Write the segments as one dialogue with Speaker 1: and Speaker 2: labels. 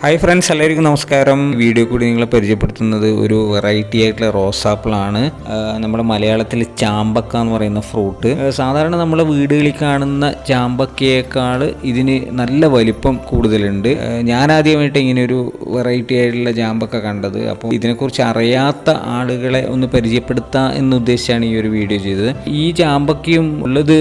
Speaker 1: Hi friends എല്ലാവർക്കും നമസ്കാരം. Video കൂടി നിങ്ങളെ പരിചയപ്പെടുത്തുന്നത് ഒരു വെറൈറ്റി ആയിട്ടുള്ള റോസാപ്പിളാണ് നമ്മുടെ മലയാളത്തിൽ ചാമ്പക്ക എന്ന് പറയുന്ന ഫ്രൂട്ട് സാധാരണ നമ്മളെ വീടുകളിൽ കാണുന്ന ചാമ്പക്കയേക്കാൾ ഇതിന് നല്ല വലിപ്പം കൂടുതലുണ്ട്. ഞാൻ ആദ്യമായിട്ട് ഇങ്ങനെ ഒരു വെറൈറ്റി ആയിട്ടുള്ള ചാമ്പക്ക കണ്ടത്. അപ്പോൾ ഇതിനെക്കുറിച്ച് അറിയാത്ത ആളുകളെ ഒന്ന് പരിചയപ്പെടുത്താം എന്ന് ഉദ്ദേശിച്ചാണ് ഈ ഒരു വീഡിയോ ചെയ്തത്. ഈ ചാമ്പക്കയും ഉള്ളത്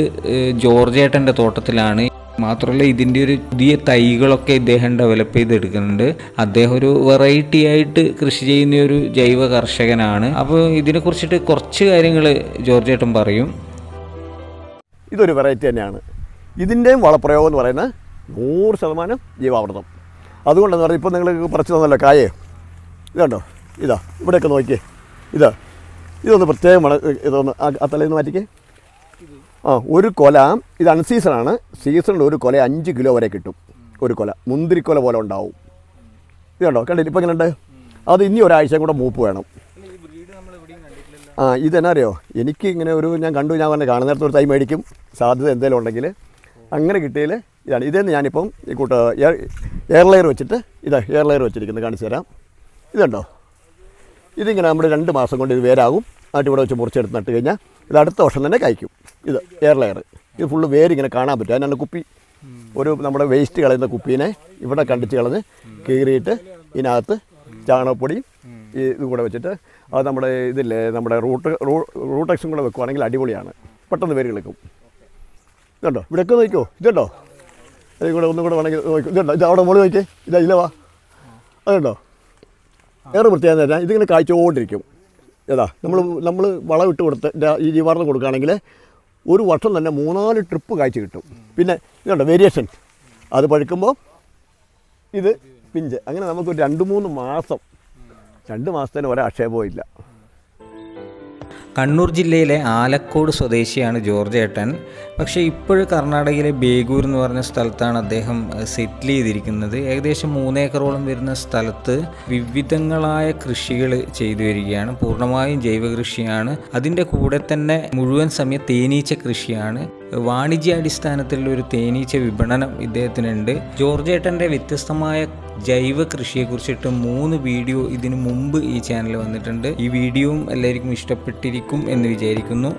Speaker 1: ജോർജേട്ടന്റെ തോട്ടത്തിലാണ്. മാത്രമല്ല ഇതിന്റെ ഒരു പുതിയ തൈകളൊക്കെ ഇദ്ദേഹം ഡെവലപ്പ് ചെയ്തെടുക്കുന്നുണ്ട്. അദ്ദേഹം ഒരു വെറൈറ്റി ആയിട്ട് കൃഷി ചെയ്യുന്ന ഒരു ജൈവ കർഷകനാണ്. അപ്പോൾ ഇതിനെ കുറിച്ചിട്ട് കുറച്ച് കാര്യങ്ങൾ ജോർജ് ഏട്ടൻ പറയും.
Speaker 2: ഇതൊരു വെറൈറ്റി തന്നെയാണ്. ഇതിന്റെയും വളപ്രയോഗം എന്ന് പറയുന്നത് നൂറ് ശതമാനം ജീവാമൃതം. അതുകൊണ്ടെന്ന് പറഞ്ഞാൽ ഇപ്പോൾ നിങ്ങൾ പറിച്ചു തന്നല്ലോ കായേ. ഇതുണ്ടോ ഇതാ ഇവിടെയൊക്കെ നോക്കിയേ. ഇതാ ഇതൊന്ന് പ്രത്യേകം മണ ഇതൊന്ന് ആ തലേന്ന് മാറ്റിക്കേ. ആ ഒരു കൊല ഇത് അൺസീസണാണ് സീസണിൽ ഒരു കൊല അഞ്ച് കിലോ വരെ കിട്ടും. ഒരു കൊല മുന്തിരിക്കൊല പോലെ ഉണ്ടാവും. ഇതുണ്ടോ? കണ്ടില്ല? ഇപ്പം എങ്ങനെയുണ്ട്? അത് ഇനി ഒരാഴ്ചയും കൂടെ മൂപ്പ് വേണം. ആ ഇതെന്നാ അറിയോ എനിക്ക് ഇങ്ങനെ ഒരു ഞാൻ കണ്ടു ഞാൻ പറഞ്ഞ കാണുന്ന നേരത്തെ ഒരു തൈ മേടിക്കും. സാധ്യത എന്തെങ്കിലും ഉണ്ടെങ്കിൽ. അങ്ങനെ കിട്ടിയാൽ ഇതാണ്. ഇതെന്ന് ഞാനിപ്പം ഈ കൂട്ട് എയർ എയർ ലെയർ വെച്ചിട്ട് ഇതാ എയർ ലെയർ വെച്ചിരിക്കുന്നത് കാണിച്ചു തരാം. ഇതുണ്ടോ? ഇതിങ്ങനെ നമ്മുടെ രണ്ട് മാസം കൊണ്ട് ഇത് വേരാകും. ആട്ടിവിടെ വെച്ച് മുറിച്ചെടുത്ത് നട്ട് കഴിഞ്ഞാൽ ഇത് അടുത്ത വർഷം തന്നെ കായ്ക്കും ഇത് എയർ ലെയർ. ഇത് ഫുള്ള് വേരിങ്ങനെ കാണാൻ പറ്റും. അതിനാണ് കുപ്പി. ഒരു നമ്മുടെ വേസ്റ്റ് കളയുന്ന കുപ്പീനെ ഇവിടെ കണ്ടിച്ച് കളഞ്ഞ് കീറിയിട്ട് ഇതിനകത്ത് ചാണകപ്പൊടി ഈ ഇതും കൂടെ വെച്ചിട്ട് അത് നമ്മുടെ ഇതില്ലേ നമ്മുടെ റൂട്ട് റൂട്ട് എക്സും കൂടെ വെക്കുവാണെങ്കിൽ അടിപൊളിയാണ്. പെട്ടെന്ന് വേര് കിളിക്കും. ഇതുണ്ടോ? ഇവിടെയൊക്കെ നോക്കോ ഇതുണ്ടോ? അതിൽ കൂടെ ഒന്നും കൂടെ വേണമെങ്കിൽ നോക്കും. ഇതുണ്ടോ? ഇത് അവിടെ മുകളിൽ നോക്കിയേ. ഇതാ ഇല്ല വാ. അതുണ്ടോ? ഏറെ പ്രത്യേകത തന്നെ ഇതിങ്ങനെ കായ്ച്ചുകൊണ്ടിരിക്കും ഏതാ നമ്മൾ നമ്മൾ വളം ഇട്ട് കൊടുത്ത് ഈ ജീവാർന്ന് കൊടുക്കുകയാണെങ്കിൽ ഒരു വർഷം തന്നെ മൂന്നാൽ ട്രിപ്പ് കാഴ്ച കിട്ടും. പിന്നെ ഇതുണ്ട് വേരിയേഷൻ അത് പഴുക്കുമ്പോൾ ഇത് പിഞ്ച്. അങ്ങനെ നമുക്കൊരു രണ്ട് മൂന്ന് മാസം രണ്ട് മാസത്തിന് ഒരാക്ഷേപവും ഇല്ല.
Speaker 1: കണ്ണൂർ ജില്ലയിലെ ആലക്കോട് സ്വദേശിയാണ് ജോർജ് ഏട്ടൻ. പക്ഷേ ഇപ്പോൾ കർണാടകയിലെ ബേഗൂർ എന്ന് പറഞ്ഞ സ്ഥലത്താണ് അദ്ദേഹം സെറ്റിൽ ചെയ്തിരിക്കുന്നത്. ഏകദേശം മൂന്നേക്കറോളം വരുന്ന സ്ഥലത്ത് വിവിധങ്ങളായ കൃഷികൾ ചെയ്തു വരികയാണ്. പൂർണമായും ജൈവ കൃഷിയാണ് അതിന്റെ കൂടെ തന്നെ മുഴുവൻ സമയം തേനീച്ച കൃഷിയാണ്. വാണിജ്യാടിസ്ഥാനത്തിലുള്ള ഒരു തേനീച്ച വിപണനം ഇദ്ദേഹത്തിനുണ്ട്. ജോർജ് ഏട്ടന്റെ വ്യത്യസ്തമായ ജൈവ കൃഷിയെക്കുറിച്ചിട്ട് മൂന്ന് വീഡിയോ ഇതിനു മുമ്പ് ഈ ചാനൽ വന്നിട്ടുണ്ട്. ഈ വീഡിയോയും എല്ലാവർക്കും ഇഷ്ടപ്പെട്ടിരിക്കും എന്ന് വിചാരിക്കുന്നു.